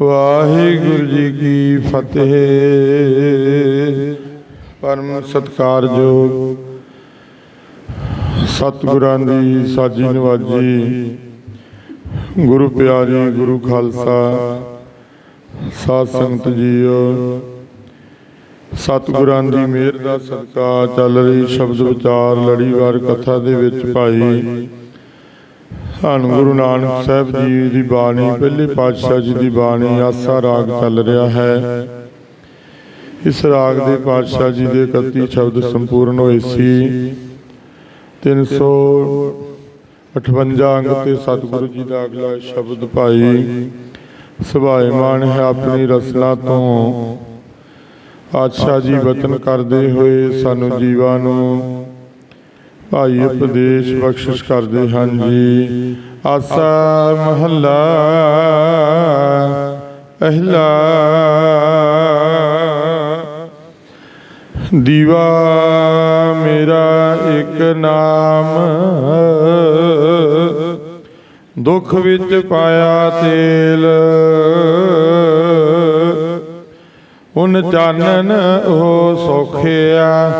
ਵਾਹਿਗੁਰੂ ਜੀ ਕੀ ਫਤਿਹ। ਪਰਮ ਸਤਕਾਰਯੋਗ ਸਤਿਗੁਰਾਂ ਦੀ ਸਾਜੀ ਨਵਾਜੀ, ਗੁਰੂ ਪਿਆਰੇ ਗੁਰੂ ਖਾਲਸਾ, ਸਾਧ ਸੰਗਤ ਜੀਓ, ਸਤਿਗੁਰਾਂ ਦੀ ਮਿਹਰ ਦਾ ਸਦਕਾ ਚੱਲ ਰਹੀ ਸ਼ਬਦ ਵਿਚਾਰ ਲੜੀਵਾਰ ਕਥਾ ਦੇ ਵਿੱਚ ਭਾਈ ਧੰਨ ਗੁਰੂ ਨਾਨਕ ਸਾਹਿਬ ਜੀ ਦੀ ਬਾਣੀ, ਪਹਿਲੇ ਪਾਤਸ਼ਾਹ ਜੀ ਦੀ ਬਾਣੀ, ਆਸਾ ਰਾਗ ਚੱਲ ਰਿਹਾ ਹੈ। ਇਸ ਰਾਗ ਦੇ ਪਾਤਸ਼ਾਹ ਜੀ ਦੇ 31 ਸ਼ਬਦ ਸੰਪੂਰਨ ਹੋਏ ਸੀ। 358 ਅੰਗ ਤੇ ਸਤਿਗੁਰੂ ਜੀ ਦਾ ਅਗਲਾ ਸ਼ਬਦ ਭਾਈ ਸੁਭਾਏਮਾਨ ਹੈ ਆਪਣੀ ਰਸਨਾ ਤੋਂ। ਪਾਤਸ਼ਾਹ ਜੀ ਵਤਨ ਕਰਦੇ ਹੋਏ ਸਾਨੂੰ ਜੀਵਾਂ ਨੂੰ ਭਾਈ ਉਪਦੇਸ਼ ਬਖਸ਼ਿਸ਼ ਕਰਦੇ ਹਨ ਜੀ। ਆਸਾ ਮਹੱਲਾ ਪਹਿਲਾ ਦੀਵਾ ਮੇਰਾ ਇੱਕ ਨਾਮ। ਦੁੱਖ ਵਿੱਚ ਪਾਇਆ ਤੇਲ। ਉਨ ਚਾਨਣ ਉਹ ਸੋਖਿਆ।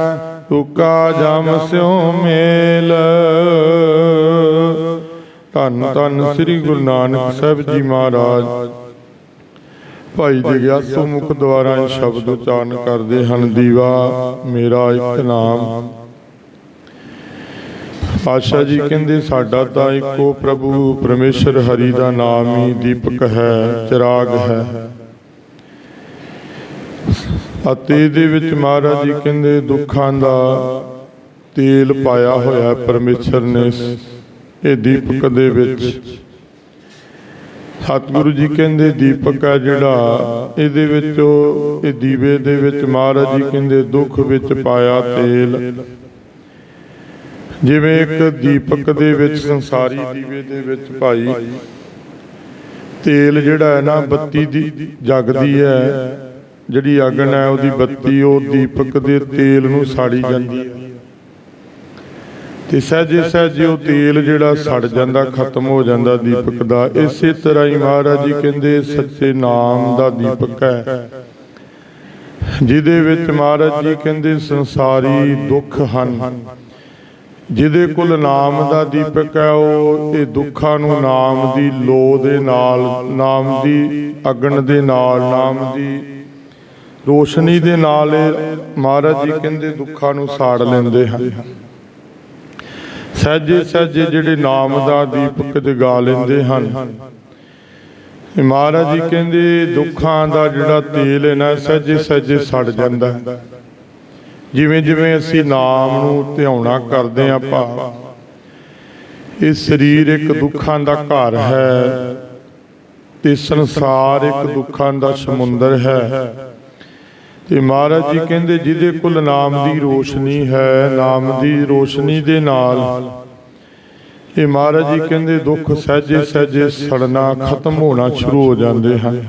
ਤੁਕਾ ਜਮ ਸਿਉ ਮੇਲ। ਧੰਨ ਧੰਨ ਸ੍ਰੀ ਗੁਰੂ ਨਾਨਕ ਸਾਹਿਬ ਜੀ ਮਹਾਰਾਜ। ਭਾਈ ਜਗਿਆਸੂ ਮੁਖ ਦੁਆਰਾ ਇਹ ਸ਼ਬਦ ਉਚਾਰਨ ਕਰਦੇ ਹਨ, ਦੀਵਾ ਮੇਰਾ ਇੱਕ ਨਾਮ। ਆਸ਼ਾ ਜੀ ਕਹਿੰਦੇ, ਸਾਡਾ ਤਾਂ ਇੱਕੋ ਪ੍ਰਭੂ, ਪਰਮੇਸ਼ਰ ਹਰੀ ਦਾ ਨਾਮ ਹੀ ਦੀਪਕ ਹੈ, ਚਿਰਾਗ ਹੈ। ਅਤੇ ਇਹਦੇ ਵਿੱਚ ਮਹਾਰਾਜ ਜੀ ਕਹਿੰਦੇ, ਦੁੱਖਾਂ ਦਾ ਤੇਲ ਪਾਇਆ ਹੋਇਆ ਪਰਮੇਸ਼ਰ ਨੇ ਇਹ ਦੀਪਕ ਦੇ ਵਿੱਚ। ਸਤਿਗੁਰੂ ਜੀ ਕਹਿੰਦੇ, ਦੀਪਕ ਹੈ ਜਿਹੜਾ, ਇਹਦੇ ਵਿੱਚ ਇਹ ਦੀਵੇ ਦੇ ਵਿੱਚ ਮਹਾਰਾਜ ਜੀ ਕਹਿੰਦੇ, ਦੁੱਖ ਵਿੱਚ ਪਾਇਆ ਤੇਲ। ਜਿਵੇਂ ਇੱਕ ਦੀਪਕ ਦੇ ਵਿੱਚ, ਸੰਸਾਰੀ ਦੀਵੇ ਦੇ ਵਿੱਚ ਭਾਈ, ਤੇਲ ਜਿਹੜਾ ਹੈ ਨਾ, ਬੱਤੀ ਦੀ ਜਗਦੀ ਹੈ। ਜਿਹੜੀ ਅਗਨ ਹੈ ਉਹਦੀ ਬੱਤੀ ਉਹ ਦੀਪਕ ਦੇ ਤੇਲ ਨੂੰ ਸਾੜੀ ਜਾਂਦੀ ਹੈ। ਤੇ ਸਹਿਜੇ ਸਹਿਜੇ ਉਹ ਤੇਲ ਜਿਹੜਾ ਸੜ ਜਾਂਦਾ ਖਤਮ ਹੋ ਜਾਂਦਾ ਦੀਪਕ ਦਾ। ਇਸੇ ਤਰ੍ਹਾਂ ਹੀ ਮਹਾਰਾਜ ਜੀ ਕਹਿੰਦੇ ਸੱਚੇ ਨਾਮ ਦਾ ਦੀਪਕ ਹੈ। ਜਿਹਦੇ ਵਿੱਚ ਮਹਾਰਾਜ ਜੀ ਕਹਿੰਦੇ ਸੰਸਾਰੀ ਦੁੱਖ ਹਨ। ਜਿਹਦੇ ਕੋਲ ਨਾਮ ਦਾ ਦੀਪਕ ਹੈ ਉਹ ਇਹ ਦੁੱਖਾਂ ਨੂੰ ਨਾਮ ਦੀ ਲੋ ਦੇ ਨਾਲ ਨਾਮ ਦੀ ਅਗਨ ਦੇ ਨਾਲ ਨਾਮ ਦੀ ਰੋਸ਼ਨੀ ਦੇ ਨਾਲ ਮਹਾਰਾਜ ਜੀ ਕਹਿੰਦੇ ਦੁੱਖਾਂ ਨੂੰ ਸਾੜ ਲੈਂਦੇ ਹਨ। ਸਹਿਜੇ ਸਹਿਜੇ ਜਿਹੜੇ ਨਾਮ ਦਾ ਦੀਪਕ ਜਗਾ ਲੈਂਦੇ ਹਨ। ਮਹਾਰਾਜ ਜੀ ਕਹਿੰਦੇ ਦੁੱਖਾਂ ਦਾ ਜਿਹੜਾ ਤੇਲ ਹੈ ਨਾ, ਸਹਿਜੇ ਸਹਿਜੇ ਸੜ ਜਾਂਦਾ ਜਿਵੇਂ ਜਿਵੇਂ ਅਸੀਂ ਨਾਮ ਨੂੰ ਧਿਆਉਣਾ ਕਰਦੇ ਹਾਂ ਭਾਵ ਇਹ ਸਰੀਰ ਇੱਕ ਦੁੱਖਾਂ ਦਾ ਘਰ ਹੈ ਤੇ ਸੰਸਾਰ ਇੱਕ ਦੁੱਖਾਂ ਦਾ ਸਮੁੰਦਰ ਹੈ। ਤੇ ਮਹਾਰਾਜ ਜੀ ਕਹਿੰਦੇ ਜਿਹਦੇ ਕੋਲ ਨਾਮ ਦੀ ਰੋਸ਼ਨੀ ਹੈ, ਨਾਮ ਦੀ ਰੋਸ਼ਨੀ ਦੇ ਨਾਲ। ਇਹ ਮਹਾਰਾਜ ਜੀ ਕਹਿੰਦੇ ਦੁੱਖ ਸਹਿਜੇ ਸਹਿਜੇ ਸੜਨਾ ਖਤਮ ਹੋਣਾ ਸ਼ੁਰੂ ਹੋ ਜਾਂਦੇ ਹਨ।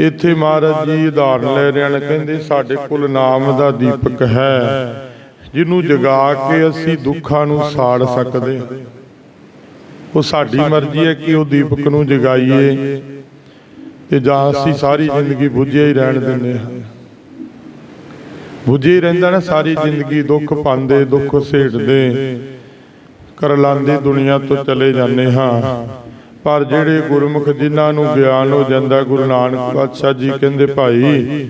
ਇੱਥੇ ਮਹਾਰਾਜ ਜੀ ਉਦਾਹਰਨ ਲੈ ਰਹੇ ਹਨ, ਕਹਿੰਦੇ ਸਾਡੇ ਕੋਲ ਨਾਮ ਦਾ ਦੀਪਕ ਹੈ, ਜਿਹਨੂੰ ਜਗਾ ਕੇ ਅਸੀਂ ਦੁੱਖਾਂ ਨੂੰ ਸਾੜ ਸਕਦੇ ਉਹ ਸਾਡੀ ਮਰਜ਼ੀ ਹੈ ਕਿ ਉਹ ਦੀਪਕ ਨੂੰ ਜਗਾਈਏ। ਤੇ ਜਾਂ ਅਸੀਂ ਸਾਰੀ ਜ਼ਿੰਦਗੀ ਬੁੱਝਿਆ ਹੀ ਰਹਿਣ ਦਿੰਦੇ ਹਾਂ। ਬੁੱਝੇ ਰਹਿੰਦਾ ਨਾ ਸਾਰੀ ਜ਼ਿੰਦਗੀ ਦੁੱਖ ਪਾਉਂਦੇ ਦੁੱਖ ਸੇੜਦੇ। ਕਰ ਲਾਂਦੇ ਦੁਨੀਆ ਤੋਂ ਚਲੇ ਜਾਂਦੇ ਹਾਂ। ਪਰ ਜਿਹੜੇ ਗੁਰਮੁਖ ਜਿਨ੍ਹਾਂ ਨੂੰ ਗਿਆਨ ਹੋ ਜਾਂਦਾ ਗੁਰੂ ਨਾਨਕ ਪਾਤਸ਼ਾਹ ਜੀ ਕਹਿੰਦੇ ਭਾਈ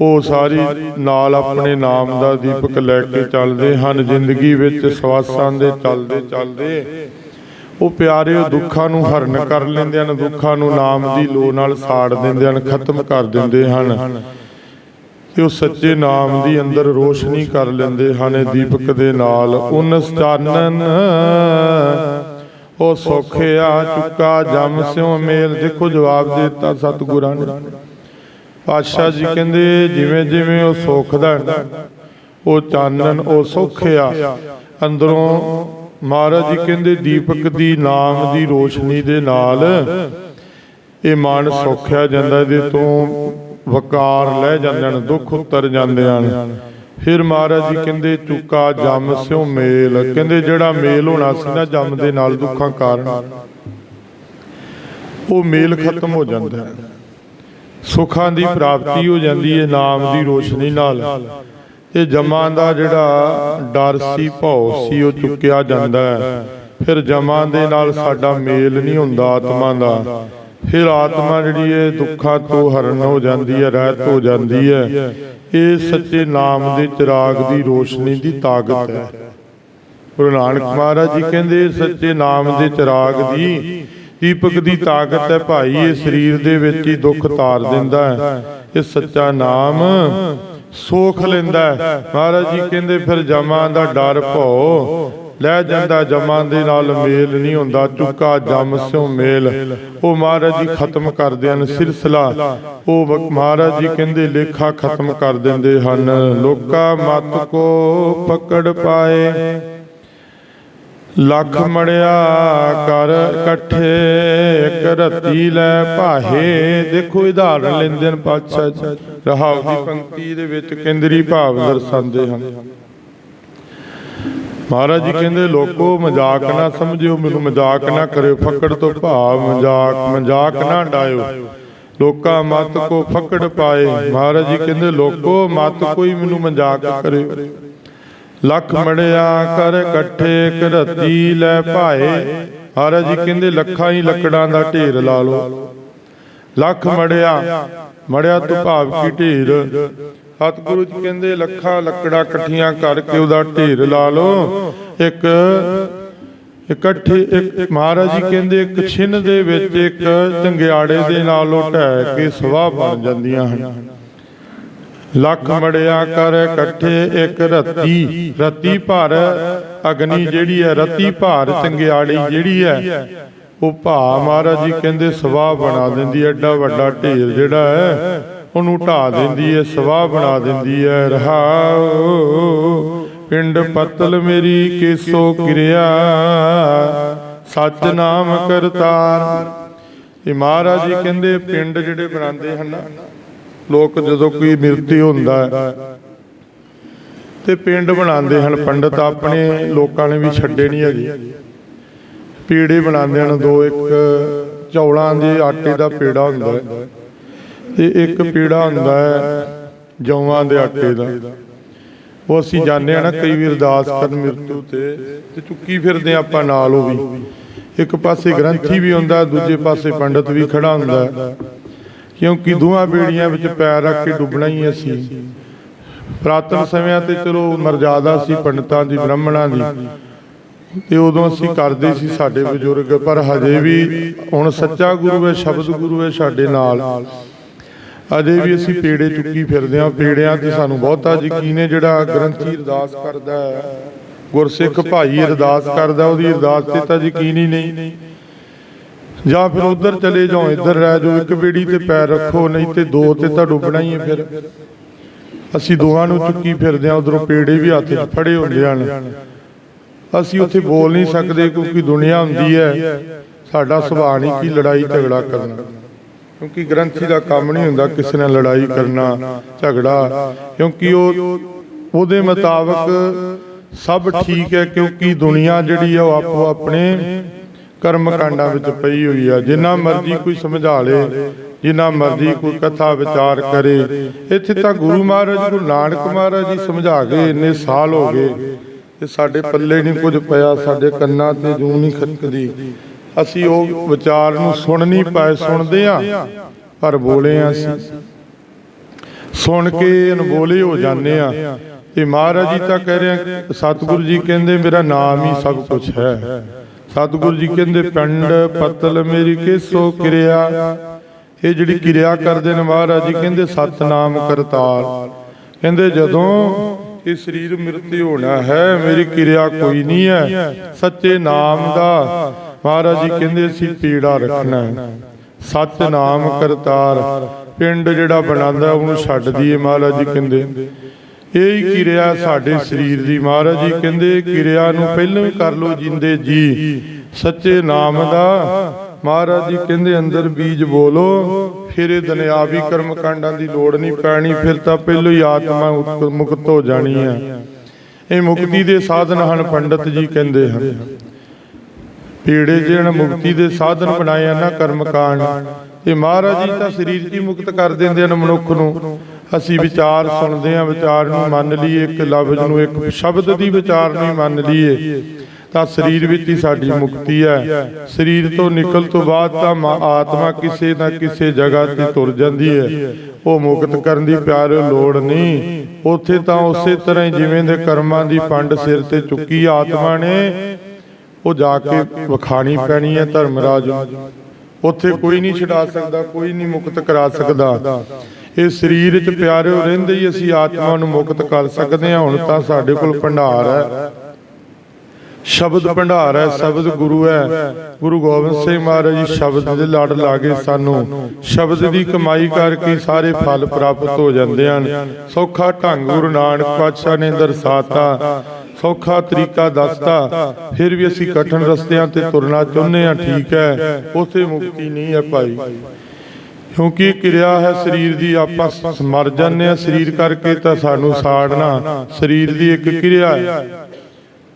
ਉਹ ਸਾਰੀ ਨਾਲ ਆਪਣੇ ਨਾਮ ਦਾ ਦੀਪਕ ਲੈ ਕੇ ਚੱਲਦੇ ਹਨ ਜ਼ਿੰਦਗੀ ਵਿੱਚ ਸਵਾਸਾਂ ਦੇ ਚੱਲਦੇ। ਚੱਲਦੇ। ਉਹ ਪਿਆਰੇ ਦੁੱਖਾਂ ਨੂੰ ਹਰਨ ਕਰ ਲੈਂਦੇ ਹਨ, ਦੁੱਖਾਂ ਨੂੰ ਨਾਮ ਦੀ ਲੋ ਨਾਲ ਸਾੜ ਦਿੰਦੇ ਹਨ, ਖਤਮ ਕਰ ਦਿੰਦੇ ਹਨ। ਤੇ ਉਹ ਸੱਚੇ ਨਾਮ ਦੀ ਅੰਦਰ ਰੋਸ਼ਨੀ ਕਰ ਲੈਂਦੇ ਹਨ ਦੀਪਕ ਦੇ ਨਾਲ। ਉਨਸ ਚਾਨਨ, ਉਹ ਸੋਖਿਆ ਚੁੱਕਾ, ਜਮ ਸਿਉ ਮੇਲ। ਦੇਖੋ ਜਵਾਬ ਦੇ ਦਿੱਤਾ ਸਤਿਗੁਰਾਂ ਨੇ। ਪਾਤਸ਼ਾਹ ਜੀ ਕਹਿੰਦੇ, ਜਿਵੇਂ ਜਿਵੇਂ ਉਹ ਸੁੱਖਦਾ ਹੈ ਉਹ ਚਾਨਣ ਉਹ ਸੁਖਿਆ ਅੰਦਰੋਂ ਮਹਾਰਾਜ ਜੀ ਕਹਿੰਦੇ ਦੀਪਕ ਦੀ ਨਾਮ ਦੀ ਰੋਸ਼ਨੀ ਦੇ ਨਾਲ ਇਹ ਮਨ ਸੁਖਿਆ ਜਾਂਦਾ, ਇਹਦੇ ਤੋਂ ਵਕਾਰ ਲੈ ਜਾਂਦੇ ਹਨ, ਦੁੱਖ ਉਤਰ ਜਾਂਦੇ ਹਨ। ਫਿਰ ਮਹਾਰਾਜ ਜੀ ਕਹਿੰਦੇ, ਚੁੱਕਾ ਜਮ ਸਿਓ ਮੇਲ। ਕਹਿੰਦੇ, ਜਿਹੜਾ ਮੇਲ ਹੋਣਾ ਸੀ ਨਾ, ਜਮ ਦੇ ਨਾਲ ਦੁੱਖਾਂ ਕਾਰਨ, ਉਹ ਮੇਲ ਖਤਮ ਹੋ ਜਾਂਦਾ ਹੈ। ਸੁੱਖਾਂ ਦੀ ਪ੍ਰਾਪਤੀ ਹੋ ਜਾਂਦੀ ਹੈ, ਨਾਮ ਦੀ ਰੋਸ਼ਨੀ ਨਾਲ। ਇਹ ਜਮਾਂ ਦਾ ਜਿਹੜਾ ਡਰ ਸੀ, ਭਉ ਸੀ, ਉਹ ਚੁੱਕਿਆ ਜਾਂਦਾ ਹੈ। ਫਿਰ ਜਮਾਂ ਦੇ ਨਾਲ ਸਾਡਾ ਮੇਲ ਨਹੀਂ ਹੁੰਦਾ ਆਤਮਾ ਦਾ। ਫਿਰ ਆਤਮਾ ਜਿਹੜੀ ਹੈ ਦੁੱਖਾਂ ਤੋਂ ਹਰਨ ਹੋ ਜਾਂਦੀ ਹੈ, ਰਹਿਤ ਹੋ ਜਾਂਦੀ ਹੈ। ਇਹ ਸੱਚੇ ਨਾਮ ਦੇ ਚਿਰਾਗ ਦੀ ਰੋਸ਼ਨੀ ਦੀ ਤਾਕਤ ਹੈ। ਗੁਰੂ ਨਾਨਕ ਮਹਾਰਾਜ ਜੀ ਕਹਿੰਦੇ ਸੱਚੇ ਨਾਮ ਦੇ ਚਿਰਾਗ ਦੀ ਦੀਪਕ ਦੀ ਤਾਕਤ ਹੈ ਭਾਈ। ਇਹ ਸਰੀਰ ਦੇ ਵਿੱਚ ਹੀ ਦੁੱਖ ਤਾਰ ਦਿੰਦਾ ਹੈ। ਇਹ ਸੱਚਾ ਨਾਮ ਸੋਖ ਲੈਂਦਾ ਮਹਾਰਾਜ ਜੀ ਕਹਿੰਦੇ, ਫਿਰ ਜਮਾਂ ਦਾ ਡਰ ਭਉ। ਲੈ ਜਾਂਦਾ ਜਮਾਂ ਦੇ ਨਾਲ ਮੇਲ ਨਹੀਂ ਹੁੰਦਾ। ਚੁੱਕਾ ਜਮ ਸਿਓ ਮੇਲ। ਉਹ ਮਹਾਰਾਜ ਜੀ ਖਤਮ ਕਰਦੇ ਹਨ ਸਿਲਸਿਲਾ। ਉਹ ਮਹਾਰਾਜ ਜੀ ਕਹਿੰਦੇ, ਲੇਖਾ ਖਤਮ ਕਰ ਦਿੰਦੇ ਹਨ। ਲੋਕਾਂ ਮਤ ਕੋ ਪਕੜ ਪਾਏ। ਲੱਖ ਮੜਿਆ ਕਰ ਇਕੱਠੇ ਇੱਕ ਰਤੀ ਲੈ ਭਾਹੇ। ਦੇਖੋ ਉਦਾਹਰਨ ਲੈਂਦੇ ਨੇ ਪਾਤਸ਼ਾਹ ਜੀ। ਰਹਾਉ ਦੀ ਪੰਕਤੀ ਦੇ ਵਿੱਚ ਕੇਂਦਰੀ ਭਾਵ ਦਰਸਾਉਂਦੇ ਹਨ। ਮਹਾਰਾਜ ਜੀ ਕਹਿੰਦੇ, ਲੋਕੋ, ਮਜ਼ਾਕ ਨਾ ਸਮਝਿਓ, ਮੈਨੂੰ ਮਜ਼ਾਕ ਨਾ ਕਰਿਓ। ਫੱਕੜ ਤੋਂ ਭਾਵ ਮਜ਼ਾਕ ਮਜ਼ਾਕ ਨਾ ਡਾਇਓ। ਲੋਕਾ ਮਤ ਕੋ ਫੱਕੜ ਪਾਏ। ਮਹਾਰਾਜ ਜੀ ਕਹਿੰਦੇ, ਲੋਕੋ, ਮਤ ਕੋਈ ਮੈਨੂੰ ਮਜ਼ਾਕ ਕਰਿਓ। ਲੱਖ ਮੜਿਆ ਕਰ ਇਕੱਠੇ ਇੱਕ ਲੈ ਭਾਏ। ਮਹਾਰਾਜ ਜੀ ਕਹਿੰਦੇ ਲੱਖਾਂ ਹੀ ਲੱਕੜਾਂ ਦਾ ਢੇਰ ਲਾ ਲਓ। ਲੱਖ ਮੜਿਆ ਮੜਿਆ ਤੋਂ ਭਾਵ ਕੀ ਢੇਰ? ਸਤਿਗੁਰੂ ਜੀ ਕਹਿੰਦੇ ਲੱਖਾਂ ਲੱਕੜਾਂ ਇਕੱਠੀਆਂ ਕਰਕੇ ਉਹਦਾ ਢੇਰ ਲਾ ਲਓ। ਇੱਕ, ਇਕੱਠੇ, ਇੱਕ ਮਹਾਰਾਜ ਜੀ ਕਹਿੰਦੇ ਇੱਕ ਛਿੰਨ ਦੇ ਵਿੱਚ ਇੱਕ ਚੰਗਿਆੜੇ ਦੇ ਨਾਲ ਢਹਿ ਕੇ ਸਵਾਹ ਬਣ ਜਾਂਦੀਆਂ ਹਨ। ਲੱਖ ਮੜਿਆ ਕਰ ਇਕੱਠੇ ਇੱਕ ਰਤੀ ਰਤੀ ਭਰ ਅਗਨੀ ਜਿਹੜੀ ਹੈ ਰਤੀ ਭਾਰ ਚੰਗਿਆੜੀ ਜਿਹੜੀ ਹੈ ਉਹ ਭਾ ਮਹਾਰਾਜ ਜੀ ਕਹਿੰਦੇ ਸਵਾਹ ਬਣਾ ਦਿੰਦੀ ਐਡਾ ਵੱਡਾ ਢੇਰ ਜਿਹੜਾ ਹੈ ਉਹਨੂੰ ਢਾ ਦਿੰਦੀ ਹੈ ਸਵਾਹ ਬਣਾ ਦਿੰਦੀ ਹੈ ਰਹਾਉ ਪਿੰਡ ਪਤਲ ਮੇਰੀ ਕੇਸੋ ਕਿਰਿਆ ਸੱਚ ਨਾਮ ਕਰਤਾਰ। ਇਹ ਮਹਾਰਾਜ ਜੀ ਕਹਿੰਦੇ ਪਿੰਡ ਜਿਹੜੇ ਬਣਾਉਂਦੇ ਹਨ ਨਾ ਲੋਕ ਜਦੋਂ ਕੋਈ ਮਿਰਤੀ ਹੁੰਦਾ ਤੇ ਪਿੰਡ ਬਣਾਉਂਦੇ ਹਨ, ਪੰਡਤ ਆਪਣੇ ਲੋਕਾਂ ਨੇ ਵੀ ਛੱਡੇ ਨਹੀਂ ਹੈਗੇ। ਪੀੜੇ ਬਣਾਉਂਦੇ ਹਨ, ਦੋ ਇੱਕ ਚੌਲਾਂ ਦੇ ਆਟੇ ਦਾ ਪੇੜਾ ਹੁੰਦਾ ਹੈ, ਤੇ ਇੱਕ ਪੀੜਾ ਹੁੰਦਾ ਹੈ ਜੌਆਂ ਦੇ ਆਟੇ ਦਾ। ਉਹ ਅਸੀਂ ਜਾਣਦੇ ਆ ਨਾ, ਕਈ ਵੀ ਅਰਦਾਸ ਕਰਨ ਮਿਰਤੂ ਤੇ ਤੇ ਚੁੱਕੀ ਫਿਰਦੇ ਆਪਾਂ ਨਾਲ ਉਹ ਵੀ। ਇੱਕ ਪਾਸੇ ਗ੍ਰੰਥੀ ਵੀ ਹੁੰਦਾ, ਦੂਜੇ ਪਾਸੇ ਪੰਡਤ ਵੀ ਖੜਾ ਹੁੰਦਾ ਹੈ। ਕਿਉਂਕਿ ਦੋਹਾਂ ਬੇੜੀਆਂ ਵਿੱਚ ਪੈਰ ਰੱਖ ਕੇ ਡੁੱਬਣਾ ਹੀ ਅਸੀਂ ਪ੍ਰਾਤਨ ਸਮਿਆਂ ਤੇ ਚਲੋ ਮਰਜ਼ਾਦਾ ਸੀ, ਪੰਡਤਾਂ ਦੀ, ਬ੍ਰਾਹਮਣਾਂ ਦੀ। ਤੇ ਉਦੋਂ ਅਸੀਂ ਕਰਦੇ ਸੀ ਸਾਡੇ ਬਜ਼ੁਰਗ, ਪਰ ਹਜੇ ਵੀ ਹੁਣ ਸੱਚਾ ਗੁਰੂ ਹੈ, ਸ਼ਬਦ ਗੁਰੂ ਹੈ ਸਾਡੇ ਨਾਲ। ਅਜੇ ਵੀ ਅਸੀਂ ਪੇੜੇ ਚੁੱਕੀ ਫਿਰਦੇ ਹਾਂ। ਪੇੜਿਆਂ ਤੇ ਸਾਨੂੰ ਬਹੁਤਾ ਯਕੀਨ ਹੈ, ਜਿਹੜਾ ਗ੍ਰੰਥੀ ਅਰਦਾਸ ਕਰਦਾ ਹੈ। ਗੁਰਸਿੱਖ ਭਾਈ ਅਰਦਾਸ ਕਰਦਾ, ਉਹਦੀ ਅਰਦਾਸ ਤੇ ਤਾਂ ਯਕੀਨ ਹੀ ਨਹੀਂ। ਜਾਂ ਫਿਰ ਉਧਰ ਚਲੇ ਜਾਓ, ਇੱਧਰ ਰਹਿ ਜਾਓ, ਇੱਕ ਬੇੜੀ ਤੇ ਪੈਰ ਰੱਖੋ, ਨਹੀਂ ਤੇ ਦੋ ਤੇ ਤਾਂ ਡੁੱਬਣਾ ਹੀ ਹੈ ਫਿਰ। ਅਸੀਂ ਦੋਹਾਂ ਨੂੰ ਚੁੱਕੀ ਫਿਰਦੇ ਹਾਂ, ਉਧਰੋਂ ਪੇੜੇ ਵੀ ਹੱਥ 'ਚ ਫੜੇ ਹੁੰਦੇ ਹਨ। ਅਸੀਂ ਉੱਥੇ ਬੋਲ ਨਹੀਂ ਸਕਦੇ ਕਿਉਂਕਿ ਦੁਨੀਆ ਹੁੰਦੀ ਹੈ, ਸਾਡਾ ਸੁਭਾਅ ਨਹੀਂ ਕਿ ਲੜਾਈ ਝਗੜਾ ਕਰਨਾ। ਕਿਉਂਕਿ ਗ੍ਰੰਥੀ ਦਾ ਕੰਮ ਨਹੀਂ ਹੁੰਦਾ ਕਿਸੇ ਨਾਲ ਲੜਾਈ ਕਰਨਾ, ਝਗੜਾ। ਕਿਉਂਕਿ ਉਹ, ਉਹਦੇ ਮੁਤਾਬਕ ਸਭ ਠੀਕ ਹੈ, ਕਿਉਂਕਿ ਦੁਨੀਆ ਜਿਹੜੀ ਹੈ, ਉਹ ਆਪੋ ਆਪਣੇ ਕਰਮ ਕਾਂਡਾਂ ਵਿੱਚ ਪਈ ਹੋਈ ਆ। ਜਿੰਨਾ ਮਰਜ਼ੀ ਕੋਈ ਸਮਝਾ ਲੇ, ਜਿੰਨਾ ਮਰਜ਼ੀ ਕੋਈ ਕਥਾ ਵਿਚਾਰ ਕਰੇ। ਇੱਥੇ ਤਾਂ ਗੁਰੂ ਮਹਾਰਾਜ, ਗੁਰੂ ਨਾਨਕ ਮਹਾਰਾਜ ਜੀ ਸਮਝਾ ਗਏ ਇੰਨੇ ਸਾਲ ਹੋ ਗਏ ਤੇ ਸਾਡੇ ਪੱਲੇ ਨਹੀਂ ਕੁਝ ਪਿਆ, ਸਾਡੇ ਕੰਨਾਂ ਤੇ ਜੂ ਨਹੀਂ ਖਟਕਦੀ। ਅਸੀਂ ਉਹ ਵਿਚਾਰ ਨੂੰ ਸੁਣ ਨਹੀਂ ਪਾਏ, ਸੁਣਦੇ ਆ ਪਰ ਬੋਲੇ ਆ ਅਸੀਂ। ਸੁਣ ਕੇ ਅਨਬੋਲੇ ਹੋ ਜਾਂਦੇ ਆ ਤੇ ਮਹਾਰਾਜ ਜੀ ਤਾਂ ਕਹਿ ਰਹੇ ਸਤਿਗੁਰੂ ਜੀ ਕਹਿੰਦੇ, ਮੇਰਾ ਨਾਮ ਹੀ ਸਭ ਕੁਝ ਹੈ। ਸਤਿਗੁਰੂ ਜੀ ਕਹਿੰਦੇ, ਪਿੰਡ ਪਤਲ ਮੇਰੀ ਕਿਸੋ ਕਿਰਿਆ। ਇਹ ਜਿਹੜੀ ਕਿਰਿਆ ਕਰਦੇ ਨੇ ਮਹਾਰਾਜ ਜੀ, ਕਹਿੰਦੇ, ਸਤਨਾਮ ਕਰਤਾਰ। ਕਹਿੰਦੇ, ਜਦੋਂ ਇਹ ਸਰੀਰ ਮਿਰਤੀ ਹੋਣਾ ਹੈ, ਮੇਰੀ ਕਿਰਿਆ ਕੋਈ ਨਹੀਂ ਹੈ। ਸੱਚੇ ਨਾਮ ਦਾ। ਮਹਾਰਾਜ ਜੀ ਕਹਿੰਦੇ, ਅਸੀਂ ਪੀੜਾ ਰੱਖਣਾ ਹੈ। ਸਤ ਨਾਮ ਕਰਤਾਰ। ਪਿੰਡ ਜਿਹੜਾ ਬਣਾਉਂਦਾ, ਉਹਨੂੰ ਛੱਡ ਦਈਏ ਮਹਾਰਾਜ ਜੀ, ਕਹਿੰਦੇ। ਇਹ ਹੀ ਕਿਰਿਆ ਸਾਡੇ ਸਰੀਰ ਦੀ, ਮਹਾਰਾਜ ਜੀ ਕਹਿੰਦੇ, ਕਿਰਿਆ ਨੂੰ ਪਹਿਲਾਂ ਹੀ ਕਰ ਲੋ ਜਿੰਦੇ ਜੀ। ਸੱਚੇ ਨਾਮ ਦਾ, ਮਹਾਰਾਜ ਜੀ ਕਹਿੰਦੇ, ਅੰਦਰ ਬੀਜ ਬੋਲੋ, ਫਿਰ ਇਹ ਦੁਨਿਆਵੀ ਕਰਮ ਕਾਂਡਾਂ ਦੀ ਲੋੜ ਨਹੀਂ ਪੈਣੀ, ਫਿਰ ਤਾਂ ਪਹਿਲਾਂ ਹੀ ਆਤਮਾ ਮੁਕਤ ਹੋ ਜਾਣੀ ਆ। ਇਹ ਮੁਕਤੀ ਦੇ ਸਾਧਨ ਹਨ, ਪੰਡਤ ਜੀ ਕਹਿੰਦੇ ਹਨ। ਪੀੜੇ ਜਿਹਨ ਮੁਕਤੀ ਦੇ ਸਾਧਨ ਬਣਾਏ ਆ ਨਾ ਕਰਮ ਕਾਂਡ ਇਹ ਮਹਾਰਾਜ ਜੀ ਤਾਂ ਸਰੀਰ 'ਚ ਹੀ ਮੁਕਤ ਕਰ ਦਿੰਦੇ ਹਨ ਮਨੁੱਖ ਨੂੰ। ਅਸੀਂ ਵਿਚਾਰ ਸੁਣਦੇ ਹਾਂ, ਵਿਚਾਰ ਨੂੰ ਮੰਨ ਲਈਏ, ਇੱਕ ਲਫ਼ਜ਼ ਨੂੰ, ਇੱਕ ਸ਼ਬਦ ਦੀ ਵਿਚਾਰ ਨੂੰ ਮੰਨ ਲਈਏ, ਤਾਂ ਸਰੀਰ ਵਿੱਚ ਹੀ ਸਾਡੀ ਮੁਕਤੀ ਹੈ। ਸਰੀਰ ਤੋਂ ਨਿਕਲ ਤੋਂ ਬਾਅਦ ਤਾਂ ਆਤਮਾ ਕਿਸੇ ਨਾ ਕਿਸੇ ਜਗ੍ਹਾ ਤੇ ਤੁਰ ਜਾਂਦੀ ਹੈ। ਉਹ ਮੁਕਤ ਕਰਨ ਦੀ ਪਿਆਰੇ ਲੋੜ ਨਹੀਂ। ਉੱਥੇ ਤਾਂ ਉਸੇ ਤਰ੍ਹਾਂ ਹੀ ਜਿਵੇਂ ਦੇ ਕਰਮਾਂ ਦੀ ਪੰਡ ਸਿਰ ਤੇ ਚੁੱਕੀ ਆਤਮਾ ਨੇ, ਉਹ ਜਾ ਕੇ ਵਿਖਾਣੀ ਪੈਣੀ ਹੈ ਧਰਮਰਾਜ ਉੱਥੇ ਕੋਈ ਨਹੀਂ ਛਡਾ ਸਕਦਾ, ਕੋਈ ਨਹੀਂ ਮੁਕਤ ਕਰਾ ਸਕਦਾ। ਇਹ ਸਰੀਰ 'ਚ ਪਿਆਰਿਓ ਰਹਿੰਦੇ ਹੀ ਅਸੀਂ ਆਤਮਾ ਨੂੰ ਮੁਕਤ ਕਰ ਸਕਦੇ ਹਾਂ, ਹੁਣ ਤਾਂ ਸਾਡੇ ਕੋਲ ਭੰਡਾਰ ਹੈ। ਸ਼ਬਦ ਭੰਡਾਰ ਹੈ, ਸ਼ਬਦ ਗੁਰੂ ਹੈ। ਗੁਰੂ ਗੋਬਿੰਦ ਸਿੰਘ ਮਹਾਰਾਜ ਜੀ ਸ਼ਬਦ ਦੇ ਲੜ ਲਾਗੇ ਸਾਨੂੰ ਸ਼ਬਦ ਦੀ ਕਮਾਈ ਕਰਕੇ ਸਾਰੇ ਫਲ ਪ੍ਰਾਪਤ ਹੋ ਜਾਂਦੇ ਹਨ। ਸੌਖਾ ਢੰਗ ਗੁਰੂ ਨਾਨਕ ਪਾਤਸ਼ਾਹ ਨੇ ਦਰਸਾਤਾ, ਸੌਖਾ ਤਰੀਕਾ ਦੱਸਤਾ। ਫਿਰ ਵੀ ਅਸੀਂ ਕਠਨ ਰਸਤਿਆਂ ਤੇ ਤੁਰਨਾ ਚਾਹੁੰਦੇ ਹਾਂ, ਠੀਕ ਹੈ। ਉਥੇ ਮੁਕਤੀ ਨਹੀਂ ਹੈ ਭਾਈ। ਕਿਉਂਕਿ ਕਿਰਿਆ ਹੈ ਸਰੀਰ ਦੀ, ਆਪਾਂ ਮਰ ਜਾਂਦੇ ਆ ਸਰੀਰ ਕਰਕੇ ਤਾਂ ਸਾਨੂੰ ਸਾੜਨਾ, ਸਰੀਰ ਦੀ ਇੱਕ ਕਿਰਿਆ ਹੈ।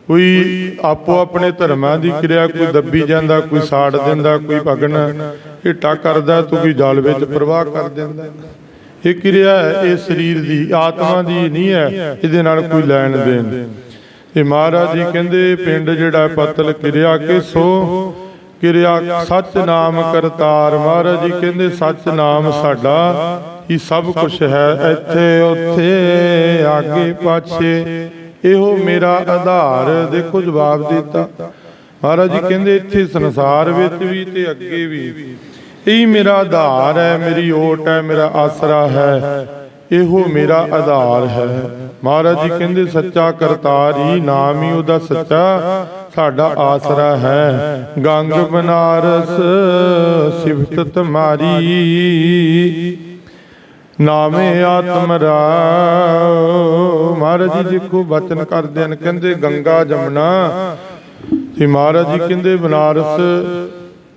ਕੋਈ ਆਪੋ ਆਪਣੇ ਧਰਮਾਂ ਦੀ ਕਿਰਿਆ, ਕੋਈ ਦੱਬੀ ਜਾਂਦਾ, ਕੋਈ ਸਾੜ ਦਿੰਦਾ, ਕੋਈ ਭਗਨ ਹਿੱਟਾ ਕਰਦਾ, ਤੂੰ ਕੋਈ ਜਲ ਵਿੱਚ ਪ੍ਰਵਾਹ ਕਰ ਦਿੰਦਾ। ਇਹ ਕਿਰਿਆ ਹੈ, ਇਹ ਸਰੀਰ ਦੀ, ਆਤਮਾ ਦੀ ਨਹੀਂ ਹੈ, ਇਹਦੇ ਨਾਲ ਕੋਈ ਲੈਣ ਦੇਣ ਇਹ ਮਹਾਰਾਜ ਜੀ ਕਹਿੰਦੇ, ਪਿੰਡ ਜਿਹੜਾ ਪਤਲ ਕਿਰਿਆ ਕੇ ਸੋ ਕਿਰਿਆ ਸੱਚ ਕਰਤਾਰ ਮਹਾਰਾਜ ਜੀ ਕਹਿੰਦੇ ਸੱਚ ਨਾਮ ਸਾਡਾ ਹੀ ਸਭ ਕੁਝ ਹੈ ਇੱਥੇ, ਉੱਥੇ, ਆਗੇ, ਪਾਛੇ। ਇਹੋ ਮੇਰਾ ਆਧਾਰ ਦੇਖੋ ਜਵਾਬ ਦਿੱਤਾ। ਮਹਾਰਾਜ ਜੀ ਕਹਿੰਦੇ, ਇੱਥੇ ਸੰਸਾਰ ਵਿੱਚ ਵੀ ਤੇ ਅੱਗੇ ਵੀ। ਇਹੀ ਮੇਰਾ ਆਧਾਰ ਹੈ, ਮੇਰੀ ਓਟ ਹੈ, ਮੇਰਾ ਆਸਰਾ ਹੈ। ਇਹੋ ਮੇਰਾ ਆਧਾਰ ਹੈ। ਮਹਾਰਾਜ ਜੀ ਕਹਿੰਦੇ ਸੱਚਾ ਕਰਤਾਰ ਹੀ ਨਾਮ ਹੀ ਉਹਦਾ ਸੱਚਾ ਸਾਡਾ ਆਸਰਾ ਹੈ। ਗੰਗ ਬਨਾਰਸ ਸਿਫਤ ਤੁਮਾਰੀ। ਨਾਮੇ ਆਤਮ ਰਾਉ ਮਹਾਰਾਜ ਜੀ ਦੇਖੋ ਬਚਨ ਕਰਦੇ ਹਨ ਕਹਿੰਦੇ ਗੰਗਾ ਜਮਨਾ। ਤੇ ਮਹਾਰਾਜ ਜੀ ਕਹਿੰਦੇ ਬਨਾਰਸ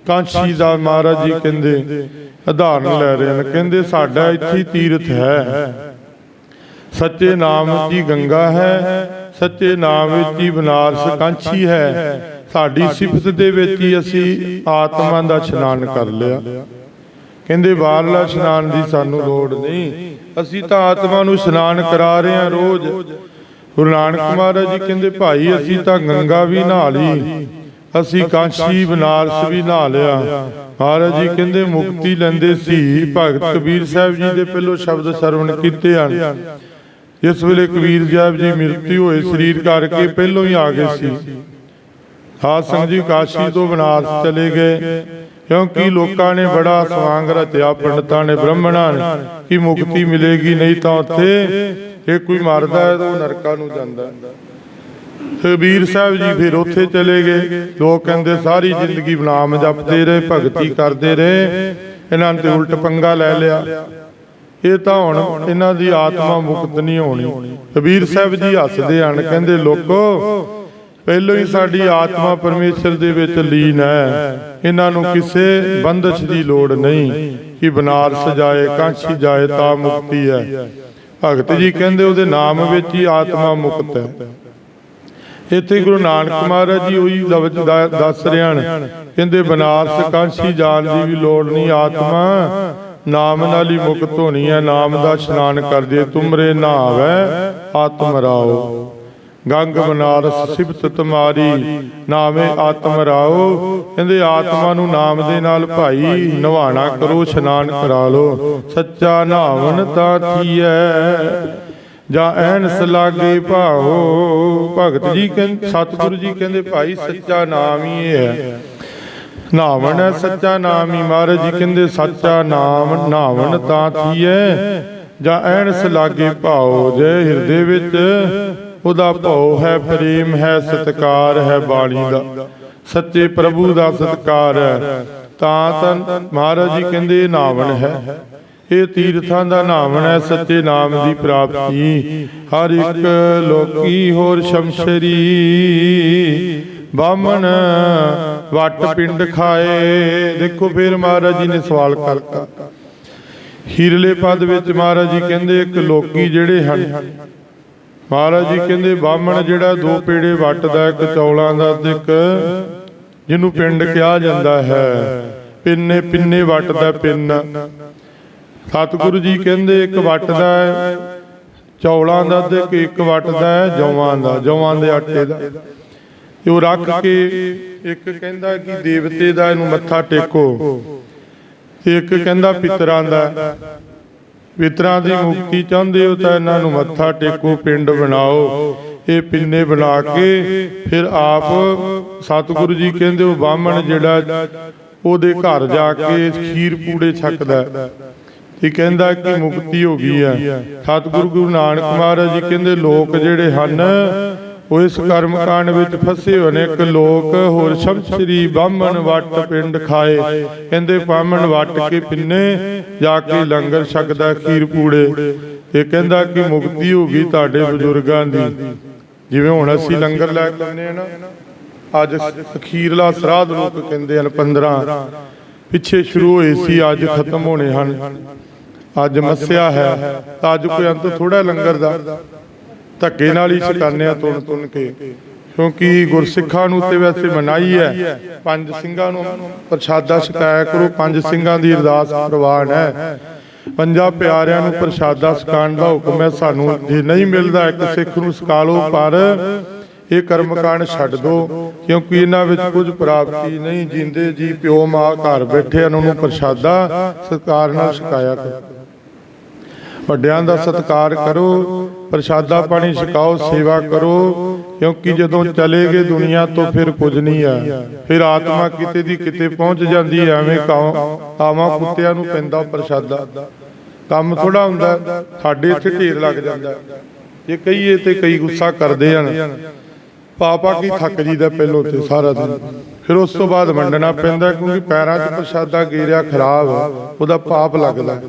ਕਾਂਸ਼ੀ ਦਾ ਮਹਾਰਾਜ ਜੀ ਕਹਿੰਦੇ ਉਦਾਹਰਨ ਲੈ ਰਹੇ ਹਨ ਕਹਿੰਦੇ ਸਾਡਾ ਇੱਥੇ ਤੀਰਥ ਹੈ। ਸੱਚੇ ਨਾਮ ਵਿੱਚ ਹੀ ਗੰਗਾ ਹੈ, ਸੱਚੇ ਨਾਮ ਵਿੱਚ ਹੀ ਬਨਾਰਸ ਕਾਂਛੀ ਹੈ। ਸਾਡੀ ਸਿਫਤ ਦੇ ਵਿੱਚ ਹੀ ਅਸੀਂ ਆਤਮਾ ਦਾ ਇਸ਼ਨਾਨ ਕਰ ਲਿਆ। ਕਹਿੰਦੇ, ਬਾਹਰਲਾ ਇਸ਼ਨਾਨ ਦੀ ਸਾਨੂੰ ਲੋੜ ਨਹੀਂ। ਅਸੀਂ ਤਾਂ ਆਤਮਾ ਨੂੰ ਇਸ਼ਨਾਨ ਕਰਾ ਰਹੇ ਹਾਂ ਰੋਜ਼। ਗੁਰੂ ਨਾਨਕ ਮਹਾਰਾਜ ਜੀ ਕਹਿੰਦੇ, ਭਾਈ, ਅਸੀਂ ਤਾਂ ਗੰਗਾ ਵੀ ਨਹਾ ਲਈ। ਅਸੀਂ ਕਾਂਸ਼ੀ ਬਨਾਰਸ ਵੀ ਨਹਾ ਲਿਆ। ਮਹਾਰਾਜ ਜੀ ਕਹਿੰਦੇ, ਮੁਕਤੀ ਲੈਂਦੇ ਸੀ। ਭਗਤ ਕਬੀਰ ਸਾਹਿਬ ਜੀ ਦੇ ਪਹਿਲੋ ਸ਼ਬਦ ਸਰਵਣ ਕੀਤੇ ਹਨ। ਇਸ ਵੇਲੇ ਕਬੀਰ ਸਾਹਿਬ ਜੀ ਮ੍ਰਿਤੂ ਹੋਏ ਸਰੀਰ ਕਰਕੇ ਪਹਿਲੋਂ ਹੀ ਆ ਗਏ ਸੀ। ਸਾਧ ਸੰਗਤ ਜੀ ਕਾਸ਼ੀ ਤੋਂ ਬਨਾਰਸ ਚਲੇ ਗਏ। ਕਿਉਂਕਿ ਲੋਕਾਂ ਨੇ ਬੜਾ ਸਵਾਂਗ ਰਚਿਆ, ਪੰਡਤਾਂ ਨੇ ਬ੍ਰਾਹਮਣਾਂ ਨੇ। ਕਿ ਮੁਕਤੀ ਮਿਲੇਗੀ ਨਹੀਂ ਤਾਂ ਉੱਥੇ ਇਹ ਕੋਈ ਮਰਦਾ ਹੈ ਤਾਂ ਉਹ ਨਰਕਾਂ ਨੂੰ ਜਾਂਦਾ ਕਬੀਰ ਸਾਹਿਬ ਜੀ ਫਿਰ ਉੱਥੇ ਚਲੇ ਗਏ। ਲੋਕ ਕਹਿੰਦੇ ਸਾਰੀ ਜ਼ਿੰਦਗੀ ਨਾਮ ਜਪਦੇ ਰਹੇ, ਭਗਤੀ ਕਰਦੇ ਰਹੇ। ਇਹਨਾਂ ਨੇ ਤੇ ਉਲਟ ਪੰਗਾ ਲੈ ਲਿਆ। ਇਹ ਤਾਂ ਹੁਣ ਇਹਨਾਂ ਦੀ ਆਤਮਾ ਮੁਕਤ ਨਹੀਂ ਹੋਣੀ। ਕਬੀਰ ਸਾਹਿਬ ਜੀ ਹੱਸਦੇ ਹਨ, ਕਹਿੰਦੇ, ਲੋਕੋ, ਪਹਿਲੋਂ ਹੀ ਸਾਡੀ ਆਤਮਾ ਪਰਮੇਸ਼ਰ ਦੇ ਵਿੱਚ ਲੀਨ ਹੈ। ਇਹਨਾਂ ਨੂੰ ਕਿਸੇ ਬੰਦਸ਼ ਦੀ ਲੋੜ ਨਹੀਂ ਕਿ ਬਨਾਰਸ ਜਾਏ ਕਾਂਛੀ ਜਾਏ, ਤਾਂ ਮੁਕਤੀ ਹੈ। ਭਗਤ ਜੀ ਕਹਿੰਦੇ, ਉਹਦੇ ਨਾਮ ਵਿੱਚ ਹੀ ਆਤਮਾ ਮੁਕਤ ਹੈ। ਇੱਥੇ ਗੁਰੂ ਨਾਨਕ ਮਹਾਰਾਜ ਜੀ ਉਹੀ ਲਫ਼ਜ਼ ਦੱਸ ਰਹੇ ਹਨ। ਕਹਿੰਦੇ, ਬਨਾਰਸ ਕਾਂਛੀ ਜਾਣ ਦੀ ਵੀ ਲੋੜ ਨਹੀਂ, ਆਤਮਾ ਨਾਮ ਨਾਲ ਹੀ ਮੁਕਤ ਹੋਣੀ ਹੈ, ਨਾਮ ਦਾ ਇਸ਼ਨਾਨ ਕਰਦੇ ਤੁਮਰੇ ਨਾਵੇ ਆਤਮ ਰਾਓ। ਗੰਗ ਬਨਾਰਸ ਸਿਫਤ ਤੁਮਾਰੀ, ਨਾਮੇ ਆਤਮ ਰਾਓ। ਕਹਿੰਦੇ ਆਤਮਾ ਨੂੰ ਨਾਮ ਦੇ ਨਾਲ ਭਾਈ ਨਵਾਣਾ ਕਰੋ, ਇਸ਼ਨਾਨ ਕਰਾ ਲੋ। ਸੱਚਾ ਨਾਵਨ ਤਾਂ ਥੀਐ, ਜਾਂ ਐਨਸ ਲਾਗੇ ਭਾਓ। ਭਗਤ ਜੀ ਕਹਿੰਦੇ, ਸਤਿਗੁਰੂ ਜੀ ਕਹਿੰਦੇ, ਭਾਈ ਸੱਚਾ ਨਾਮ ਹੀ ਹੈ। ਨਾਵਣ ਸੱਚਾ ਨਾਮ ਹੀ ਮਹਾਰਾਜ ਜੀ ਕਹਿੰਦੇ ਸੱਚਾ ਨਾਮ ਨਾਵਣ ਤਾਂ ਥੀਐ। ਜਾਂ ਐਨਸ ਲਾਗੇ ਭਾਓ ਜੇ ਹਿਰਦੇ ਵਿੱਚ ਉਹਦਾ ਭਉ ਹੈ ਪ੍ਰੇਮ ਹੈ ਸਤਕਾਰ ਹੈ ਬਾਣੀ ਦਾ। ਸੱਚੇ ਪ੍ਰਭੂ ਦਾ ਸਤਕਾਰ ਹੈ। ਤਾਂ ਤਾਂ ਮਹਾਰਾਜ ਜੀ ਕਹਿੰਦੇ ਨਾਵਣ ਹੈ। ਇਹ ਤੀਰਥਾਂ ਦਾ ਨਾਮਨ ਹੈ ਸੱਚੇ ਨਾਮ ਦੀ ਪ੍ਰਾਪਤੀ। ਹਰ ਇੱਕ ਲੋਕੀ ਹੋਰ ਸ਼ਮਸ਼ਰੀ। ਬਾਮਣ ਵਟ ਪਿੰਡ ਖਾਏ, ਦੇਖੋ ਫਿਰ ਮਹਾਰਾਜ ਜੀ ਨੇ ਸਵਾਲ ਕਰਤਾ। ਹੀਰਲੇ ਪਦ ਵਿੱਚ ਮਹਾਰਾਜ ਜੀ ਕਹਿੰਦੇ, ਇੱਕ ਲੋਕੀ ਜਿਹੜੇ ਹਨ। ਮਹਾਰਾਜ ਜੀ ਕਹਿੰਦੇ, ਬਾਹਮਣ ਜਿਹੜਾ ਦੋ ਪੇੜੇ ਵੱਟਦਾ, ਇੱਕ ਚੌਲਾਂ ਦਾ ਤੇ ਇੱਕ ਜਿਹਨੂੰ ਪਿੰਡ ਕਿਹਾ ਜਾਂਦਾ ਹੈ। ਪਿੰਨੇ ਪਿੰਨੇ ਵੱਟਦਾ ਪਿੰਨ। ਸਤਿਗੁਰੂ ਜੀ ਕਹਿੰਦੇ, ਇੱਕ ਵੱਟਦਾ ਹੈ, ਚੌਲਾਂ ਦਾ ਤੇ ਇੱਕ- ਵੱਟਦਾ ਹੈ ਜੌਆਂ ਦਾ ਜੌਆਂ ਦੇ ਆਟੇ ਦਾ। ਤੇ ਉਹ ਰੱਖ ਕੇ ਇੱਕ ਕਹਿੰਦਾ ਕਿ ਦੇਵਤੇ ਦਾ ਇਹਨੂੰ ਮੱਥਾ ਟੇਕੋ। ਤੇ ਇੱਕ ਕਹਿੰਦਾ ਪਿਤਰਾਂ ਦਾ। ਪਿਤਰਾਂ ਦੀ ਮੁਕਤੀ ਚਾਹੁੰਦੇ ਹੋ ਤਾਂ ਇਹਨਾਂ ਨੂੰ ਮੱਥਾ ਟੇਕੋ, ਪਿੰਡ ਬਣਾਓ। ਇਹ ਪਿੰਨੇ ਬਣਾ ਕੇ ਫਿਰ ਆਪ ਸਤਿਗੁਰੂ ਜੀ ਕਹਿੰਦੇ ਉਹ ਬਾਹਮਣ ਜਿਹੜਾ ਉਹਦੇ ਘਰ ਜਾ ਕੇ ਖੀਰ ਪੂੜੇ ਛਕਦਾ ਤੇ ਕਹਿੰਦਾ ਕਿ ਮੁਕਤੀ ਹੋ ਗਈ ਆ ਸਤਿਗੁਰੂ ਗੁਰੂ ਨਾਨਕ ਮਹਾਰਾਜ ਜੀ ਕਹਿੰਦੇ ਲੋਕ ਜਿਹੜੇ ਹਨ ਉਹ ਕਰਮ ਕਾਂਡ ਵਿੱਚ ਫਸੇ ਹੋਏ ਲੋਕ, ਹੋਰ ਸ਼ਮਸ਼ਰੀ ਬਾਹਮਣ ਵੱਟ ਪਿੰਡ ਖਾਏ। ਕਹਿੰਦੇ, ਬਾਹਮਣ ਵੱਟ ਕੇ ਪਿੰਨੇ, ਜਾ ਕੇ ਲੰਗਰ ਛਕਦਾ ਖੀਰ ਪੂੜੇ। ਤੇ ਕਹਿੰਦਾ ਕਿ ਮੁਕਤੀ ਹੋ ਗਈ ਤੁਹਾਡੇ ਬਜ਼ੁਰਗਾਂ ਦੀ। ਜਿਵੇਂ ਹੁਣ ਅਸੀਂ ਲੰਗਰ ਲੈ ਕੇ ਆਉਂਦੇ ਆ ਨਾ, ਅੱਜ ਅਖੀਰਲਾ ਸਰਾਧ ਲੋਕ ਕਹਿੰਦੇ ਹਨ 15 ਪਿੱਛੇ ਸ਼ੁਰੂ ਹੋਏ ਸੀ, ਅੱਜ ਖਤਮ ਹੋਣੇ ਹਨ। ਅੱਜ ਮੱਸਿਆ ਹੈ, ਤਾਂ ਅੱਜ ਕੋਈ ਅੰਤ ਥੋੜਾ ਲੰਗਰ ਦਾ। ਧੱਕੇ ਨਾਲ ਹੀ ਛਕਾਨੇ ਆ ਤੁਣ ਤੁਣ ਕੇ। ਕਿਉਂਕਿ ਗੁਰਸਿੱਖਾਂ ਨੂੰ ਤੇ ਵੈਸੇ ਮਨਾਈ ਹੈ। ਪੰਜ ਸਿੰਘਾਂ ਨੂੰ ਪ੍ਰਸ਼ਾਦਾ ਛਕਾਇਆ ਕਰੋ। ਪੰਜ ਸਿੰਘਾਂ ਦੀ ਅਰਦਾਸ ਪ੍ਰਵਾਨ ਹੈ। ਪੰਜਾਂ ਪਿਆਰਿਆਂ ਨੂੰ ਪ੍ਰਸ਼ਾਦਾ ਛਕਾਉਣ ਦਾ ਹੁਕਮ ਹੈ। ਸਾਨੂੰ ਜੇ ਨਹੀਂ ਮਿਲਦਾ ਇੱਕ ਸਿੱਖ ਨੂੰ ਛਕਾ ਲਓ ਪਰ ਇਹ ਕਰਮਕਾਂਡ ਛੱਡ ਦਿਓ ਕਿਉਂਕਿ ਇਹਨਾਂ ਵਿੱਚ ਕੁਝ ਪ੍ਰਾਪਤੀ ਨਹੀਂ। ਜਿੰਦੇ ਜੀ ਪਿਓ ਮਾਂ ਘਰ ਬੈਠੇ ਉਹਨਾਂ ਨੂੰ ਪ੍ਰਸ਼ਾਦਾ ਸਤਿਕਾਰ ਨਾਲ ਛਕਾਇਆ ਕਰੋ। ਵੱਡਿਆਂ ਦਾ ਸਤਿਕਾਰ ਕਰੋ। ਪ੍ਰਸ਼ਾਦਾ ਪਾਣੀ ਛਕਾਓ, ਸੇਵਾ ਕਰੋ, ਕਿਉਂਕਿ ਜਦੋਂ ਚਲੇ ਗਏ ਦੁਨੀਆ ਤੋਂ ਫਿਰ ਕੁਝ ਨਹੀਂ ਆ। ਫਿਰ ਆਤਮਾ ਕਿਤੇ ਦੀ ਕਿਤੇ ਪਹੁੰਚ ਜਾਂਦੀ ਹੈ, ਐਵੇਂ ਕਾਵਾਂ ਕੁੱਤਿਆਂ ਨੂੰ ਪੈਂਦਾ ਪ੍ਰਸ਼ਾਦਾ। ਕੰਮ ਥੋੜਾ ਹੁੰਦਾ, ਸਾਡੇ ਇੱਥੇ ਢੇਰ ਲੱਗ ਜਾਂਦਾ। ਜੇ ਕਹੀਏ ਤੇ ਕਈ ਗੁੱਸਾ ਕਰਦੇ ਹਨ। ਪਾਪਾ ਕੀ ਥੱਕ ਜੀਦਾ ਪਹਿਲੋਂ ਤੇ ਸਾਰਾ ਦਿਨ। ਫਿਰ ਉਸ ਤੋਂ ਬਾਅਦ ਵੰਡਣਾ ਪੈਂਦਾ, ਕਿਉਂਕਿ ਪੈਰਾਂ 'ਚ ਪ੍ਰਸ਼ਾਦਾ ਗੇਰਿਆ, ਖਰਾਬ, ਉਹਦਾ ਪਾਪ ਲੱਗਦਾ।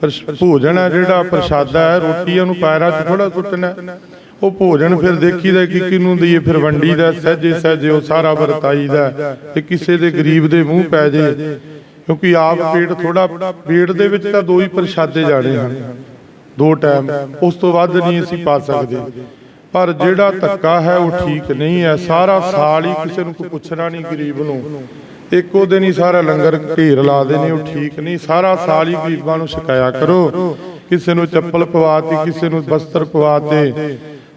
ਪਰ ਭੋਜਨ ਹੈ ਜਿਹੜਾ ਪ੍ਰਸ਼ਾਦਾ ਹੈ, ਰੋਟੀ ਉਹਨੂੰ ਪੈਰਾਂ 'ਚ ਥੋੜਾ ਸੁੱਟਣਾ ਉਹ ਭੋਜਨ ਫਿਰ ਦੇਖੀਦਾ ਕਿ ਕਿਨੂੰ ਦਈਏ, ਫਿਰ ਵੰਡੀ ਦਾ, ਸਹਜੇ ਸਹਜੇ ਉਹ ਸਾਰਾ ਵਰਤਾਈਦਾ ਤੇ ਕਿਸੇ ਦੇ ਗਰੀਬ ਦੇ ਮੂੰਹ ਪੈ ਜੇ। ਕਿਉਂਕਿ ਆਪ ਪੇਟ ਥੋੜਾ ਪੇਟ ਦੇ ਵਿੱਚ ਤਾਂ ਦੋ ਹੀ ਪ੍ਰਸ਼ਾਦੇ ਜਾਣੇ ਹਨ। ਦੋ ਟਾਈਮ, ਉਸ ਤੋਂ ਵੱਧ ਨਹੀਂ ਅਸੀਂ ਪਾ ਸਕਦੇ। ਪਰ ਜਿਹੜਾ ਧੱਕਾ ਹੈ, ਉਹ ਠੀਕ ਨਹੀਂ ਹੈ। ਸਾਰਾ ਸਾਲ ਹੀ ਕਿਸੇ ਨੂੰ ਕੋਈ ਪੁੱਛਣਾ ਨਹੀਂ ਗਰੀਬ ਨੂੰ। ਇੱਕੋ ਦਿਨ ਹੀ ਸਾਰਾ ਲੰਗਰ ਢੇਰ ਲਾ ਦੇਣੇ, ਉਹ ਠੀਕ ਨਹੀਂ। ਸਾਰਾ ਸਾਲ ਹੀ ਗਰੀਬਾਂ ਨੂੰ ਛਕਾਇਆ ਕਰੋ। ਕਿਸੇ ਨੂੰ ਚੱਪਲ ਪਵਾਤੀ ਕਿਸੇ ਨੂੰ ਬਸਤਰ ਪਵਾਤੇ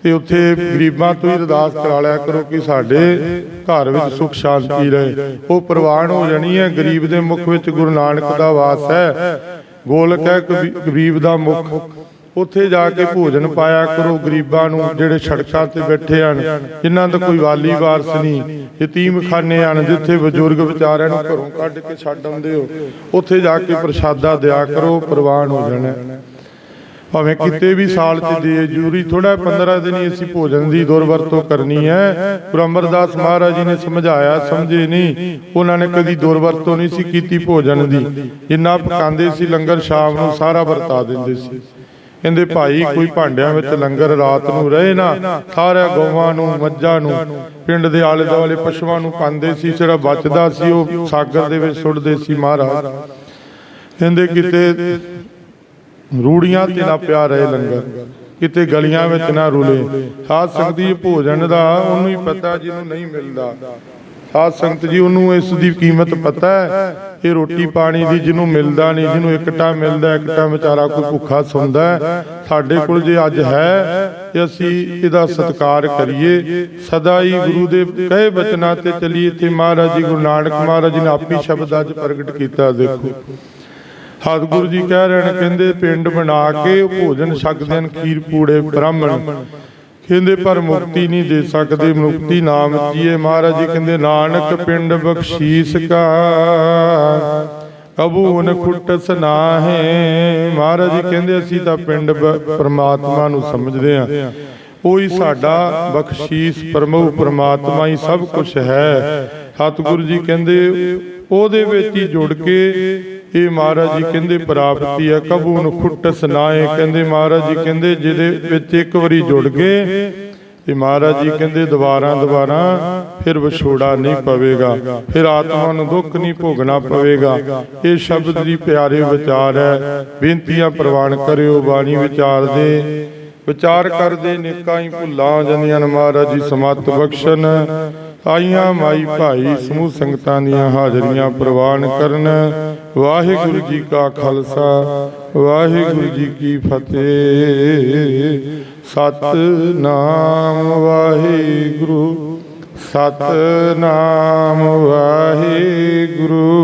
ਤੇ ਉੱਥੇ ਗਰੀਬਾਂ ਤੋਂ ਹੀ ਅਰਦਾਸ ਕਰਾ ਲਿਆ ਕਰੋ ਕਿ ਸਾਡੇ ਘਰ ਵਿੱਚ ਸੁਖ, ਸ਼ਾਂਤੀ ਰਹੇ। ਉਹ ਪ੍ਰਵਾਨ ਹੋ ਜਾਣੀ ਹੈ। ਗਰੀਬ ਦੇ ਮੁਖ ਵਿੱਚ ਗੁਰੂ ਨਾਨਕ ਦਾ ਵਾਸ ਹੈ। ਗੋਲਕ ਹੈ, ਗਰੀਬ ਦਾ ਮੁਖ। ਉੱਥੇ ਜਾ ਕੇ ਭੋਜਨ ਪਾਇਆ ਕਰੋ ਗਰੀਬਾਂ ਨੂੰ, ਜਿਹੜੇ ਸੜਕਾਂ ਤੇ ਬੈਠੇ ਹਨ। ਜਿਨ੍ਹਾਂ ਦਾ ਕੋਈ ਵਾਲੀ ਵਾਰਸ ਨਹੀਂ। ਯਤੀਮਖਾਨੇ ਹਨ, ਜਿੱਥੇ ਬਜ਼ੁਰਗ ਵਿਚਾਰਿਆਂ ਨੂੰ ਘਰੋਂ ਕੱਢ ਕੇ ਛੱਡ ਆਉਂਦੇ ਹੋ। ਉੱਥੇ ਜਾ ਕੇ ਪ੍ਰਸ਼ਾਦਾ ਦਿਆ ਕਰੋ, ਪ੍ਰਵਾਨ ਹੋ ਜਾਣਾ। ਭਾਵੇਂ ਕਿਤੇ ਵੀ ਸਾਲ ਚ ਦੇ ਜੂਰੀ ਥੋੜਾ 15 ਦਿਨ ਹੀ ਅਸੀਂ ਭੋਜਨ ਦੀ ਦੁਰਵਰਤੋਂ ਕਰਨੀ ਹੈ। ਗੁਰੂ ਅਮਰਦਾਸ ਮਹਾਰਾਜ ਜੀ ਨੇ ਸਮਝਾਇਆ, ਸਮਝੇ ਨਹੀਂ। ਉਹਨਾਂ ਨੇ ਕਦੀ ਦੁਰਵਰਤੋਂ ਨਹੀਂ ਸੀ ਕੀਤੀ ਭੋਜਨ ਦੀ। ਜਿੰਨਾ ਪਕਾਉਂਦੇ ਸੀ, ਲੰਗਰ ਸ਼ਾਮ ਨੂੰ ਸਾਰਾ ਵਰਤਾ ਦਿੰਦੇ ਸੀ। ਕਹਿੰਦੇ ਭਾਈ ਕੋਈ ਭਾਂਡਿਆਂ ਵਿੱਚ ਲੰਗਰ ਰਾਤ ਨੂੰ ਰਹੇ ਨਾ ਸਾਰਿਆਂ ਗਊਆਂ ਨੂੰ ਮੱਝਾਂ ਨੂੰ ਪਿੰਡ ਦੇ ਆਲੇ ਦੁਆਲੇ ਪਸ਼ੂਆਂ ਨੂੰ ਪਾਉਂਦੇ ਸੀ ਜਿਹੜਾ ਬਚਦਾ ਸੀ ਉਹ ਸਾਗਰ ਦੇ ਵਿੱਚ ਸੁੱਟਦੇ ਸੀ ਮਹਾਰਾਜ। ਕਹਿੰਦੇ ਕਿਤੇ ਰੂੜੀਆਂ ਤੇ ਨਾ ਪਿਆ ਰਹੇ ਲੰਗਰ ਕਿਤੇ ਗਲੀਆਂ ਵਿੱਚ ਨਾ ਰੁਲੇ। ਸਾਧ ਸੰਗਤ ਭੋਜਨ ਦਾ ਉਹਨੂੰ ਹੀ ਪਤਾ ਜਿਹਨੂੰ ਨਹੀਂ ਮਿਲਦਾ। ਸਾਧ ਸੰਗਤ ਜੀ, ਉਹਨੂੰ ਇਸ ਦੀ ਕੀਮਤ ਪਤਾ ਹੈ। ਇਹ ਰੋਟੀ ਪਾਣੀ ਦੀ ਜਿਹਨੂੰ ਮਿਲਦਾ ਨਹੀਂ, ਜਿਹਨੂੰ ਇੱਕ ਮਿਲਦਾ ਇੱਕ ਵਿਚਾਰਾ ਕੋਈ ਭੁੱਖਾ ਸੌਂਦਾ ਸਾਡੇ ਕੋਲ ਜੇ ਅੱਜ ਹੈ, ਤੇ ਅਸੀਂ ਇਹਦਾ ਸਤਿਕਾਰ ਕਰੀਏ। ਸਦਾ ਹੀ ਗੁਰੂ ਦੇ ਕਹੇ ਬਚਨਾਂ ਤੇ ਚੱਲੀਏ, ਤੇ ਮਹਾਰਾਜ ਜੀ, ਗੁਰੂ ਨਾਨਕ ਮਹਾਰਾਜ ਜੀ ਨੇ ਆਪੀ ਸ਼ਬਦ ਅੱਜ ਪ੍ਰਗਟ ਕੀਤਾ, ਦੇਖੋ। ਸਤਿਗੁਰੂ ਜੀ ਕਹਿ ਰਹੇ ਨੇ, ਕਹਿੰਦੇ, ਪਿੰਡ ਬਣਾ ਕੇ ਭੋਜਨ ਛਕਦੇ ਹਨ, ਖੀਰ, ਪੂੜੇ, ਬ੍ਰਾਹਮਣ। ਕਹਿੰਦੇ ਪਰ ਮੁਕਤੀ ਨਹੀਂ ਦੇ ਸਕਦੇ, ਮੁਕਤੀ ਨਾਮ ਜੀਏ ਮਹਾਰਾਜ ਜੀ ਕਹਿੰਦੇ, ਨਾਨਕ ਪਿੰਡ ਬਖਸ਼ੀਸ ਕਾ। ਕਬੂ ਨ ਖੁੱਟਸ ਨਾਹੇ। ਮਹਾਰਾਜ ਜੀ ਕਹਿੰਦੇ, ਅਸੀਂ ਤਾਂ ਪਿੰਡ ਪਰਮਾਤਮਾ ਨੂੰ ਸਮਝਦੇ ਹਾਂ। ਉਹੀ ਸਾਡਾ ਬਖਸ਼ੀਸ ਪਰਮਉ ਪਰਮਾਤਮਾ ਹੀ ਸਭ ਕੁਝ ਹੈ। ਸਤਿਗੁਰੂ ਜੀ ਕਹਿੰਦੇ, ਉਹਦੇ ਵਿੱਚ ਹੀ ਜੁੜ ਕੇ ਇਹ ਮਹਾਰਾਜ ਜੀ ਕਹਿੰਦੇ ਪ੍ਰਾਪਤੀ ਹੈ ਕਬੂ ਨੂੰ ਖੁੱਟ ਸੁਨਾਏ ਕਹਿੰਦੇ ਮਹਾਰਾਜ ਜੀ ਕਹਿੰਦੇ ਜਿਹਦੇ ਵਿੱਚ ਇੱਕ ਵਾਰੀ ਜੁੜ ਗਏ ਤੇ ਮਹਾਰਾਜ ਜੀ ਕਹਿੰਦੇ ਦੁਬਾਰਾ ਦੁਬਾਰਾ ਫਿਰ ਵਿਛੋੜਾ ਨਹੀਂ ਪਵੇਗਾ ਫਿਰ ਆਤਮਾ ਨੂੰ ਦੁੱਖ ਨਹੀਂ ਭੋਗਣਾ ਪਵੇਗਾ। ਇਹ ਸ਼ਬਦ ਦੀ ਪਿਆਰੇ ਵਿਚਾਰ ਹੈ ਬੇਨਤੀਆਂ ਪ੍ਰਵਾਨ ਕਰਿਓ ਬਾਣੀ ਵਿਚਾਰ ਦੇ। ਵਿਚਾਰ ਕਰਦੇ ਨੇਕਾਂ ਹੀ ਭੁੱਲਾਂ ਜਾਂਦੀਆਂ ਨੇ ਮਹਾਰਾਜ ਜੀ ਸਮਤ ਬਖਸ਼ਣ। ਆਈਆਂ ਮਾਈ ਭਾਈ ਸਮੂਹ ਸੰਗਤਾਂ ਦੀਆਂ ਹਾਜ਼ਰੀਆਂ ਪ੍ਰਵਾਨ ਕਰਨ। ਵਾਹਿਗੁਰੂ ਜੀ ਕਾ ਖਾਲਸਾ, ਵਾਹਿਗੁਰੂ ਜੀ ਕੀ ਫਤਿਹ। ਸਤਨਾਮ ਵਾਹਿਗੁਰੂ ਸਤਨਾਮ ਵਾਹਿਗੁਰੂ।